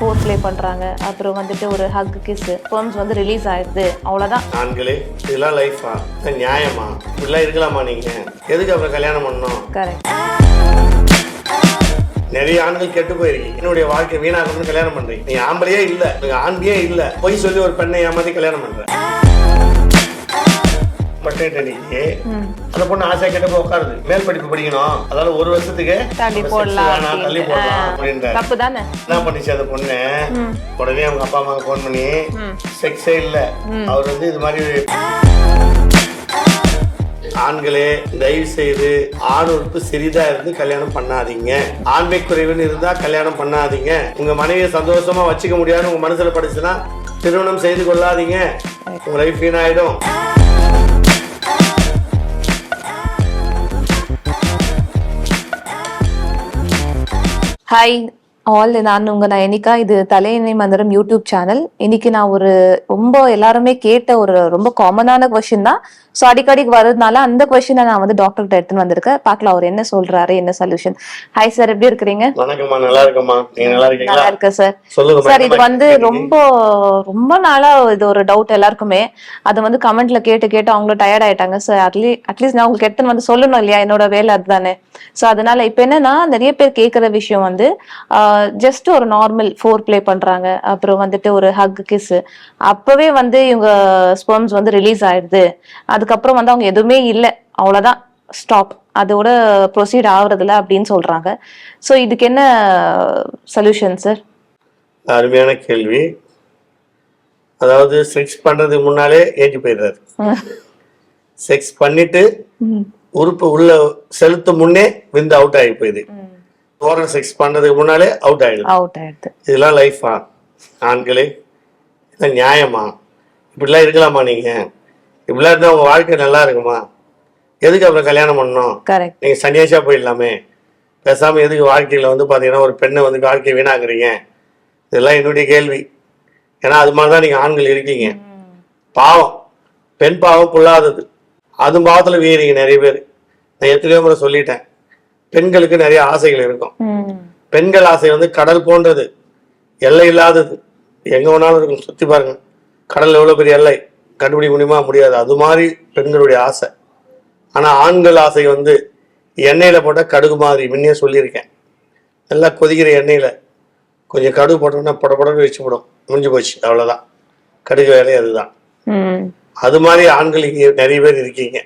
Four play பண்றாங்க. அப்புறம் வந்துட்டு ஒரு ஹக் கிஸ் ஸ்பெர்ம்ஸ் வந்து ரிலீஸ் ஆயிடுது. அவ்வளவுதான். ஆண்களே இதெல்லாம் லைஃபா நியாயமா? இப்படிலாம் இருக்கலாமா நீங்க? எதுக்கு அப்புறம் கல்யாணம் பண்ணணும்? கரெக்ட் நிறைய ஆண்கள் கெட்டு போயிருக்கீங்க. என்னுடைய வாழ்க்கை வீணாகணும்னு கல்யாணம் பண்றீங்க. நீங்க ஆம்பளையே இல்ல. ஆண்பியே இல்ல. பொய் சொல்லி ஒரு பெண்ணை ஏமாத்தி கல்யாணம் பண்ற. அன்னைக்கு அந்த பொண்ணு ஆசையா கெட்ட போய் உட்காருது. மேல் படிப்பு படிக்கணும். அதாவது ஒரு வருஷத்துக்கு தள்ளி போடலாம் தள்ளி. போடலாம். அப்படின்ற தப்பு தானே என்ன பண்ணிச்சு அந்த பொண்ணு? உடனே அவங்க அப்பா அம்மாவுக்கு ஃபோன் பண்ணி செக்ஸே இல்ல. அவர் வந்து இது மாதிரி ஆண்களே தயவு செய்து ஆண் உறுப்பு சிறிதா இருந்து கல்யாணம் பண்ணாதீங்க. ஆண்மை குறைவுன்னு இருந்தா கல்யாணம் பண்ணாதீங்க. உங்க மனைவியை சந்தோஷமா வச்சுக்க முடியாதுன்னு உங்க மனசுல படுச்சுன்னா திருமணம் செய்து கொள்ளாதீங்க. உங்க லைஃப் வீணாயிடும். ஹாய் ஆல் நான் உங்க நயனிகா இது தலையணை மந்திரம் யூடியூப் சேனல் இன்னைக்கு நான் ஒரு ரொம்ப எல்லாருமே கேட்ட ஒரு ரொம்ப காமனான கொஸ்டின் தான். ஸோ அடிக்கடி வரதுனால அந்த கொஸ்டினை நான் வந்து டாக்டர் கிட்ட எடுத்துன்னு வந்திருக்கேன். பார்க்கலாம் அவர் என்ன சொல்றாரு என்ன சொல்யூஷன் ஹாய் சார் எப்படி இருக்கிறீங்க? வணக்கம்மா நல்லா இருக்கம்மா. நல்லா இருக்கேன் சார் சார் இது வந்து ரொம்ப ரொம்ப நாளா இது ஒரு டவுட் எல்லாருக்குமே. அது வந்து கமெண்ட்ல கேட்டு கேட்டு அவங்களும் டயர்ட் ஆயிட்டாங்க சார் அட்லீ அட்லீஸ்ட் நான் உங்களுக்கு எடுத்துன்னு வந்து சொல்லணும் இல்லையா? என்னோட வேலை அதுதானே. ஸோ அதனால இப்ப என்னன்னா நிறைய பேர் கேட்குற விஷயம் வந்து ஜஸ்ட் ஒரு நார்மல் ஃபோர் ப்ளே பண்றாங்க. அப்புறம் வந்துட்டு ஒரு ஹக் கிஸ் அப்பவே வந்து இவங்க ஸ்பெர்ம்ஸ் வந்து ரிலீஸ் ஆயிடுது. அதுக்கப்புறம் வந்து அவங்க எதுவுமே இல்லை. அவ்வளவுதான். ஸ்டாப் அதோட ப்ரொசீட் ஆகுறதில்ல அப்படின்னு சொல்றாங்க. ஸோ இதுக்கு என்ன சொல்யூஷன் சார் அருமையான கேள்வி. அதாவது செக்ஸ் பண்றதுக்கு முன்னாலே ஏஜ் போயிடுறாரு. செக்ஸ் பண்ணிட்டு உறுப்பு உள்ள செலுத்தும் முன்னே விந்து அவுட் ஆகி போயிடுது ஓரல் செக்ஸ் பண்றதுக்கு முன்னாலே அவுட் ஆயிடுது. அவுட் ஆயிடுது. இதெல்லாம் லைஃபா ஆண்களே இதெல்லாம் நியாயமா? இப்படிலாம் இருக்கலாமா நீங்க? இப்படிலாம் இருந்தா உங்க வாழ்க்கை நல்லா இருக்குமா? எதுக்கு அப்புறம் கல்யாணம் பண்ணணும்? கரெக்ட் நீங்க சன்னியாசியா போயிடலாமே. பேசாம எதுக்கு வாழ்க்கையில வந்து பாத்தீங்கன்னா ஒரு பெண்ணை வந்து வாழ்க்கையை வீணாக்குறீங்க? இதெல்லாம் என்னுடைய கேள்வி. ஏன்னா அது மாதிரி தான் நீங்க ஆண்கள் இருக்கீங்க. பாவம். பெண் பாவம் புல்லாதது அது பாவத்துல வீறீங்க நிறைய பேர். நான் எத்தனையோ முறை சொல்லிட்டேன். பெண்களுக்கு நிறைய ஆசைகள் இருக்கும். பெண்கள் ஆசை வந்து கடல் போன்றது. எல்லை இல்லாதது. எங்க வேணாலும் இருக்கும் சுத்தி பாருங்க. கடல் எவ்வளவு பெரிய எல்லை? கண்டுபிடிக்க முடியுமா? முடியாது. அது மாதிரி பெண்களுடைய ஆசை. ஆனா ஆண்கள் ஆசை வந்து எண்ணெயில போட்ட கடுகு மாதிரி. முன்னே சொல்லியிருக்கேன். நல்லா கொதிக்கிற எண்ணெயில கொஞ்சம் கடுகு போட்டோம்னா பட வச்சு போடும். முடிஞ்சு போச்சு. அவ்வளவுதான். கடுகு வேலை அதுதான். அது மாதிரி ஆண்கள் இங்க நிறைய பேர் இருக்கீங்க.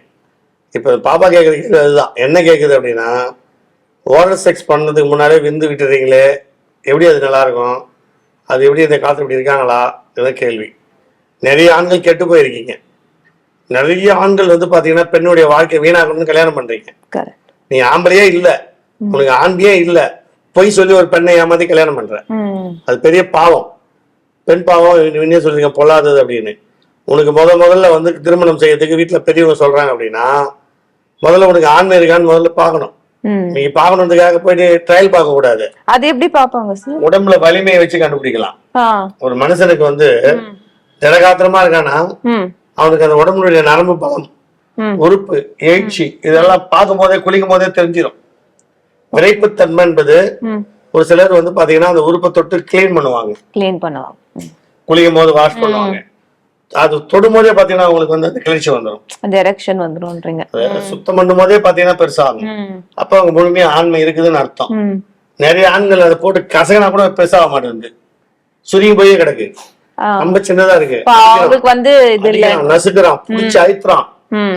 இப்ப பாப்பா கேட்குற கேள்வி அதுதான். என்ன கேக்குது அப்படின்னா ஓரல் செக்ஸ் பண்ணதுக்கு முன்னாலே விந்து விட்டுறீங்களே எப்படி அது நல்லா இருக்கும் அது எப்படி இந்த காலத்துல இப்படி இருக்காங்களா? இதுதான் கேள்வி. நிறைய ஆண்கள் கெட்டு போயிருக்கீங்க. நிறைய ஆண்கள் வந்து பாத்தீங்கன்னா பெண்ணுடைய வாழ்க்கை வீணாகணும்னு கல்யாணம் பண்றீங்க. கரெக்ட் நீ ஆம்பளையே இல்ல. உனக்கு ஆண்பியே இல்ல. பொய் சொல்லி ஒரு பெண்ணை ஏமாத்தி கல்யாணம் பண்ற. அது பெரிய பாவம். பெண் பாவம் இன்னே சொல்றீங்க பொல்லாதது அப்படின்னு. உனக்கு முத முதல்ல வந்து திருமணம் செய்யறதுக்கு வீட்டுல பெரியவங்க சொல்றாங்க அப்படின்னா முதல்ல உனக்கு ஆண்மை இருக்கான்னு முதல்ல பார்க்கணும். நீங்க பார்க்கணுன்றதுக்காக போயிட்டு ட்ரையல் பார்க்க கூடாது. அது எப்படி பாப்பாங்க சார் உடம்புல வலிமையை வச்சு கண்டுபிடிக்கலாம். ஒரு மனுஷனுக்கு வந்து திடகாத்திரமா இருக்கானா? அவனுக்கு அந்த உடம்புடைய நரம்பு பலம். உறுப்பு எழுச்சி இதெல்லாம் பார்க்கும் போதே குளிக்கும் போதே தெரிஞ்சிடும் விரைப்புத்தன்மை என்பது ஒரு சிலர் வந்து பாத்தீங்கன்னா அந்த உறுப்பை தொட்டு கிளீன் பண்ணுவாங்க. க்ளீன் பண்ணுவாங்க. குளிக்கும் போது வாஷ் பண்ணுவாங்க. அது தொடும் போதே பாத்தீங்கன்னா உங்களுக்கு வந்து அந்த கிளர்ச்சி வந்துடும் டைரக்ஷன் வந்துரும்ன்றீங்க. அது சுத்தம் பண்ணும் போதே பாத்தீங்கன்னா பெருசாகும். அப்ப அவங்க முழுமையா ஆண்மை இருக்குதுன்னு அர்த்தம். நிறைய ஆண்கள் அதை போட்டு கசகனா கூட பெருசாக மாட்டேங்குது. சுருங்கி போயே கிடக்கு. ரொம்ப சின்னதா இருக்கு. அவங்களுக்கு வந்து நசுக்குறான். புடிச்சு அழுத்துறான்.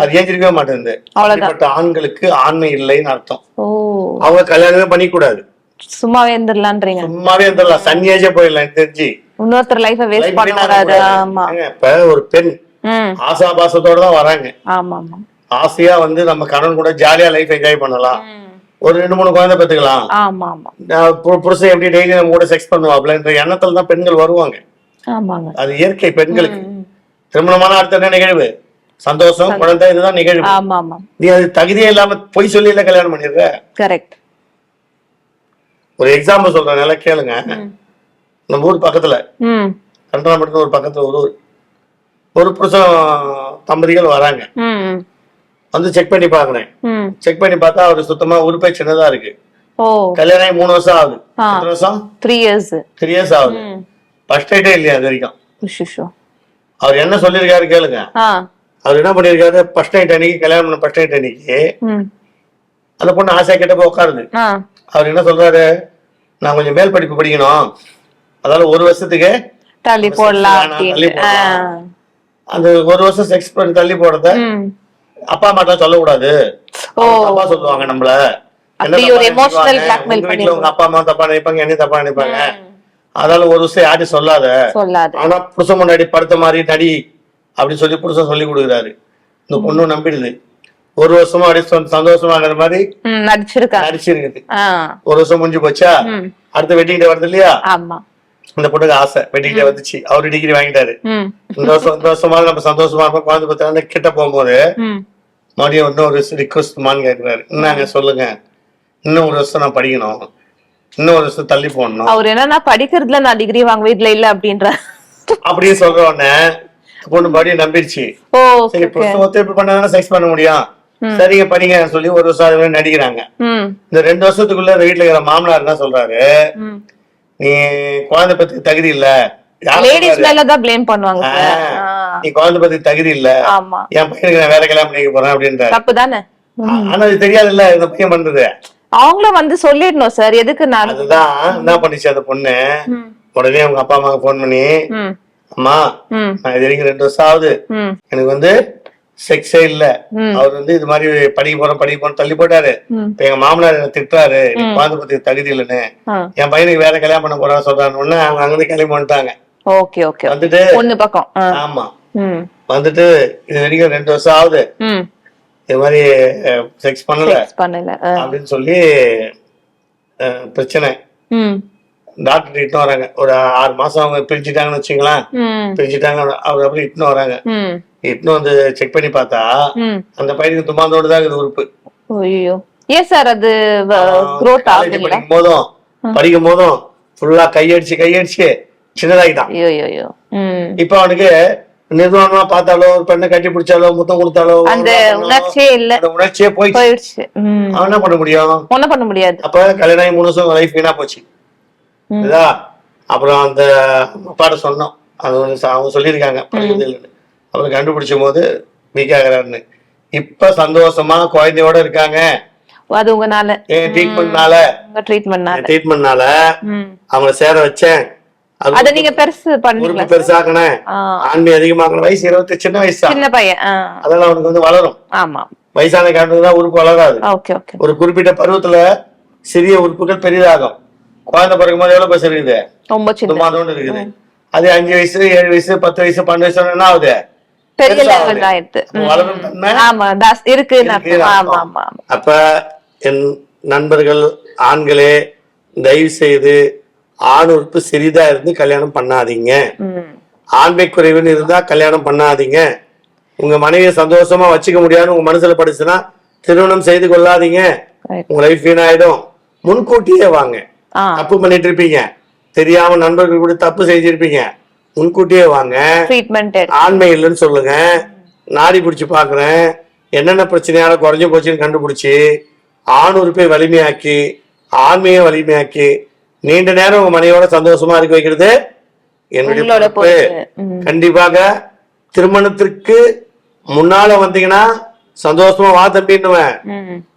அது ஏஞ்சிருக்கவே மாட்டேங்குது. அப்படிப்பட்ட ஆண்களுக்கு ஆண்மை இல்லைன்னு அர்த்தம். அவங்க கல்யாணமே பண்ணிக்க கூடாது சும்மாவே இருந்துடலான்றீங்க. சும்மாவே இருந்துடலாம். சன்னியாசியா போயிடலாம் தெரிஞ்சு. இன்னொருத்தர் லைஃப வேஸ்ட் Life பண்ண வீணாக்க கூடாது கூடாது. ஆமா. இப்ப ஒரு பெண் ஆசாபாசத்தோட தான் வராங்க. ஆமா ஆமா ஆசையா வந்து நம்ம கணவன் கூட ஜாலியா லைஃப் என்ஜாய் பண்ணலாம். ஒரு ரெண்டு மூணு குழந்தை பெத்துக்கலாம். ஆமா ஆமா புருஷன் எப்படி டெய்லி நம்ம கூட செக்ஸ் பண்ணுவாப்லன்ற எண்ணத்துல தான் பெண்கள் வருவாங்க. ஆமாங்க. அது இயற்கை பெண்களுக்கு. திருமணமான அடுத்த என்ன நிகழ்வு? சந்தோஷம் குழந்தை இதுதான் நிகழ்வு. நீ அது தகுதியே இல்லாம பொய் சொல்லி கல்யாணம் பண்ணிடுற. கரெக்ட் ஒரு எக்ஸாம்பிள் சொல்றேன் நல்லா கேளுங்க நம்ம ஊர் பக்கத்துல ம். கண்டனப்பட்டு ஒரு பக்கத்துல ஒரு ஊர். ஒரு புருஷன் தம்பதிகள் வராங்க. வந்து செக் பண்ணி பாக்குறேன் செக் பண்ணி பார்த்தா அவர் சுத்தமா உறுப்பே சின்னதா இருக்கு. கல்யாணம் ஆகி மூணு வருஷம் ஆகுது. எத்தனை வருஷம்? த்ரீ இயர்ஸ் த்ரீ இயர்ஸ் ஆகுது. ஃபர்ஸ்ட் நைட்டே இல்லையா அது வரைக்கும்? அவர் என்ன சொல்லியிருக்காரு கேளுங்க. அவர் என்ன பண்ணியிருக்காரு? ஃபர்ஸ்ட் நைட் அன்னைக்கு கல்யாணம் பண்ண ஃபர்ஸ்ட் நைட் அன்னைக்கு அந்த பொண்ணு ஆசையா கிட்ட போய் உட்காருது. அவர் என்ன சொல்றாரு? நான் கொஞ்சம் மேல் படிப்பு படிக்கணும். அதால ஒரு வருஷத்துக்கு தள்ளி போடலாம் தள்ளி. அந்த ஒரு வருஷம் செக்ஸ் பண்ணி தள்ளி போடுறத அப்பா அம்மாட்ட சொல்லக்கூடாது. ஓ. தப்பா சொல்லுவாங்க நம்மள. உங்க அப்பா அம்மா தப்பா நினைப்பாங்க என்ன தப்பா நினைப்பாங்க? ம். அதனால ஒரு வருஷம் சொல்லாத. சொல்லாது. ஆனா புருஷன் முன்னாடி படுத்த மாதிரி நடி அப்படின்னு சொல்லி புருஷன் சொல்லி கொடுக்குறாரு. இந்த பொண்ணு நம்பிடுது. ஒரு வருஷமா அப்படியே சொந்த- சந்தோஷமா இருக்கிற மாதிரி நடிச்சிருக்காங்க. நடிச்சிருக்குது. ஒரு வருஷம் முடிஞ்சு போச்சா? அடுத்த வெட்டிங் டே வருது இல்லையா இந்த பொண்ணுக்கு ஆசை. வெட்டிங் டே வந்துச்சு. அவரு டிகிரி வாங்கிட்டாரு. இந்த வருஷம் இந்த வருஷமா நம்ம சந்தோஷமா இருப்போம். குழந்தை பத்திரம் கிட்ட போகும்போது மறுபடியும் இன்னொரு ரிக்வஸ்ட்மான்னு கேட்கிறாரு என்னங்க சொல்லுங்க? இன்னும் ஒரு வருஷம் நான் படிக்கணும். இன்னும் ஒரு வருஷம் தள்ளி போடணும். அவர் என்னன்னா படிக்கிறதுல நான் டிகிரி வாங்க வீட்ல இல்ல அப்படின்ற அப்படின்னு சொல்ற உடனே பொண்ணு மறுபடியும் நம்பிடுச்சு ஓ சரி புருஷன் ஒத்துழைப்பு பண்ணாதானே செக்ஸ் பண்ண முடியும். சரிங்க படிங்க சொல்லி ஒரு வருஷம் நடிக்கிறாங்க. இந்த ரெண்டு வருஷத்துக்குள்ள இந்த வீட்டுல இருக்கிற மாமனார் என்ன சொல்றாரு? நீ குழந்தை பத்தி தகுதி இல்ல. நீ குழந்தை பத்தி தகுதி இல்ல. என் பையனுக்கு நான் வேற கல்யாணம் பண்ணிக்க போறேன் தப்பு தானே? ஆனா அது தெரியாதுல்ல இந்த பையன் பண்றது. அவங்களும் வந்து சொல்லிடணும் சார் எதுக்கு நான் அதுதான் என்ன பண்ணிச்சு அந்த பொண்ணு? உடனே அவங்க அப்பா அம்மாவுக்கு போன் பண்ணி அம்மா நான் இது வரைக்கும் ரெண்டு வருஷம் ஆகுது. எனக்கு வந்து செக்ஸே இல்ல. அவர் வந்து இது மாதிரி படிக்க போறோம் படிக்க போறோம் தள்ளி போட்டாரு. இப்ப எங்க மாமனார் என்ன குழந்தை பத்தி தகுதி இல்லைன்னு. என் பையனுக்கு வேற கல்யாணம் பண்ண போறான்னு சொல்றான்னு உடனே அவங்க அங்கிருந்து கிளம்பி வந்துட்டாங்க. ஓகே ஓகே வந்துட்டு ஒண்ணு பக்கம். ஆமா. வந்துட்டு இது வரைக்கும் ரெண்டு வருஷம் ஆகுது. இது மாதிரி செக்ஸ் பண்ணல. பண்ணல. அப்படின்னு சொல்லி பிரச்சனை. டாக்டர் இட்டுன்னு வராங்க. ஒரு ஆறு மாசம் அவங்க பிரிச்சுட்டாங்கன்னு வச்சுங்களேன் பிரிச்சுட்டாங்க அவர் அப்புறம் இட்டுன்னு வராங்க. இட்டுன்னு வந்து செக் பண்ணி பார்த்தா அந்த பையனுக்கு துமாந்தோடு தான் இருக்குது உறுப்பு. ஐயோ ஏன் சார் அது படிக்கும் போதும் படிக்கும் போதும் ஃபுல்லா கையடிச்சு கையடிச்சு சின்னதாகிட்டான் இப்ப அவனுக்கு நிர்வாணமா பார்த்தாலோ ஒரு பெண்ணை கட்டி பிடிச்சாலோ முத்தம் கொடுத்தாலோ அந்த உணர்ச்சியே இல்ல. அந்த உணர்ச்சியே போயிடுச்சு. அவன் என்ன பண்ண முடியும்? ஒண்ணும் பண்ண முடியாது. அப்ப கல்யாணம் மூணு வருஷம் லைஃப் வீணா போச்சு. இதா? அப்புறம் அந்த அப்பாட்ட சொன்னோம். அது அவங்க சொல்லியிருக்காங்க. படிக்கிறது இல்லைன்னு. அப்புறம் கண்டுபிடிச்ச போது வீக் ஆகிறாருன்னு இப்ப சந்தோஷமா குழந்தையோட இருக்காங்க. அது உங்கனால. ட்ரீட்மெண்ட்னால ட்ரீட்மெண்ட்னால ட்ரீட்மெண்ட்னால ம். அவங்கள சேர வச்சேன். அது நீங்க பெருசு பெருசாக்கினேன். ஆ, ஆண்மை அதிகமாக்கின வயசு இருபத்தி சின்ன வயசு சின்ன பையன் அதெல்லாம் அவனுக்கு வந்து வளரும். ஆமா. வயசான காரணத்துக்கு தான் உறுப்பு வளராது. ஒரு குறிப்பிட்ட பருவத்துல சிறிய உறுப்புகள் பெரிதாகும். குழந்தை பிறக்கும் போது எவ்வளவு பெருசு இருக்குது? ரொம்ப சின்ன. மாதம் இருக்குது. அது அஞ்சு வயசு ஏழு வயசு பத்து வயசு பன்னெண்டு வயசு என்ன ஆகுது? பெரிய லெவல். ஆயிடுது அப்ப என் நண்பர்கள் ஆண்களே தயவு செய்து ஆண் உறுப்பு சிறிதா இருந்து கல்யாணம் பண்ணாதீங்க. ஆண்மை குறைவுன்னு இருந்தா கல்யாணம் பண்ணாதீங்க. உங்க மனைவியை சந்தோஷமா வச்சுக்க முடியாதுன்னு உங்க மனசுல படுச்சுன்னா திருமணம் செய்து கொள்ளாதீங்க. உங்க லைஃப் வீணாயிடும். முன்கூட்டியே வாங்க. தப்பு பண்ணிட்டு இருப்பீங்க தெரியாம நண்பர்கள் கூட தப்பு செஞ்சிருப்பீங்க. முன்கூட்டியே வாங்க. ஆண்மை இல்லைன்னு சொல்லுங்க. நாடி பிடிச்சு பாக்குறேன். என்னென்ன பிரச்சனையால குறைஞ்சு போச்சுன்னு கண்டுபிடிச்சு ஆண் உறுப்பை வலிமையாக்கி ஆண்மையை வலிமையாக்கி நீண்ட நேரம் உங்க மனைவியோட சந்தோஷமா இருக்க வைக்கிறது என்னுடைய. கண்டிப்பாக திருமணத்திற்கு முன்னால வந்தீங்கன்னா சந்தோஷமா வா தம்பின்னுவேன்.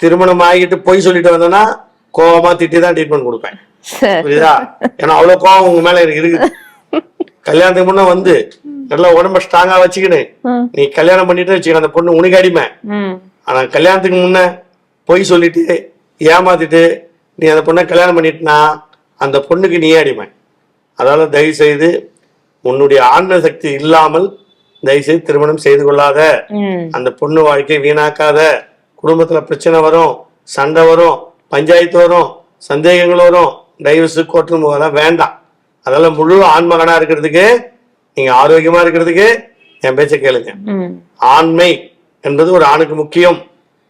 திருமணம் ஆகிட்டு பொய் சொல்லிட்டு வந்தேன்னா கோவமா திட்டி தான் ட்ரீட்மெண்ட் கொடுப்பேன் புரியுதா? ஏன்னா அவ்வளவு கோவம் உங்க மேல எனக்கு இருக்குது. கல்யாணத்துக்கு முன்ன வந்து நல்லா உடம்ப ஸ்ட்ராங்கா வச்சுக்கின்னு ம் நீ கல்யாணம் பண்ணிட்டு வச்சுக்க அந்த பொண்ணு உனக்கு அடிமை. ஆனா கல்யாணத்துக்கு முன்ன பொய் சொல்லிட்டு ஏமாத்திட்டு நீ அந்த பொண்ணை கல்யாணம் பண்ணிட்டுனா அந்த பொண்ணுக்கு நீ அடிமை. அதனால தயவு செய்து உன்னுடைய ஆன்ம சக்தி இல்லாமல் தயவு செய்து திருமணம் செய்து கொள்ளாத. அந்த பொண்ணு வாழ்க்கையை வீணாக்காத. குடும்பத்துல பிரச்சனை வரும் சண்டை வரும். பஞ்சாயத்து வரும் சந்தேகங்கள் வரும் டைவர்ஸ் கோர்ட்டு போகலாம் வேண்டாம். அதெல்லாம் முழு ஆண்மகனா இருக்கிறதுக்கு நீங்க ஆரோக்கியமா இருக்கிறதுக்கு என் பேச்சை கேளுங்க. ஆண்மை என்பது ஒரு ஆணுக்கு முக்கியம்.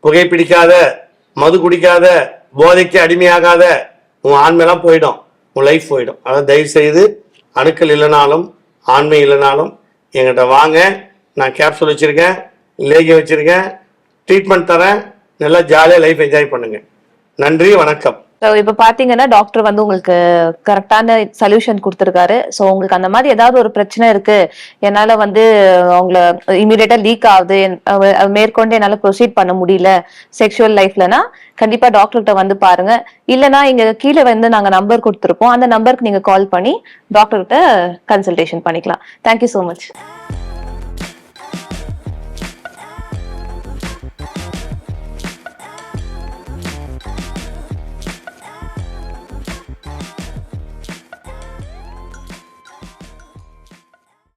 புகைப்பிடிக்காத மது குடிக்காத போதைக்கு அடிமையாகாத உன் ஆண்மையெல்லாம் போயிடும். உன் லைஃப் போயிடும். அதாவது தயவு செய்து அணுக்கள் இல்லைனாலும் ஆண்மை இல்லைனாலும் என்கிட்ட வாங்க. நான் கேப்சூல் வச்சிருக்கேன் லேகியம் வச்சிருக்கேன் ட்ரீட்மெண்ட் தரேன். நல்லா ஜாலியாக லைஃப் என்ஜாய் பண்ணுங்க. நன்றி வணக்கம். இப்போ பாத்தீங்கன்னா டாக்டர் வந்து உங்களுக்கு கரெக்டான சொல்யூஷன் கொடுத்துருக்காரு. ஸோ உங்களுக்கு அந்த மாதிரி ஏதாவது ஒரு பிரச்சனை இருக்கு. என்னால வந்து அவங்கள இமீடியட்டா லீக் ஆகுது. மேற்கொண்டு என்னால ப்ரொசீட் பண்ண முடியல. செக்ஷுவல் லைஃப்லனா கண்டிப்பா டாக்டர்கிட்ட வந்து பாருங்க. இல்லனா இங்க கீழே வந்து நாங்க நம்பர் கொடுத்துருப்போம். அந்த நம்பருக்கு நீங்க கால் பண்ணி டாக்டர்கிட்ட கன்சல்டேஷன் பண்ணிக்கலாம். Thank you so much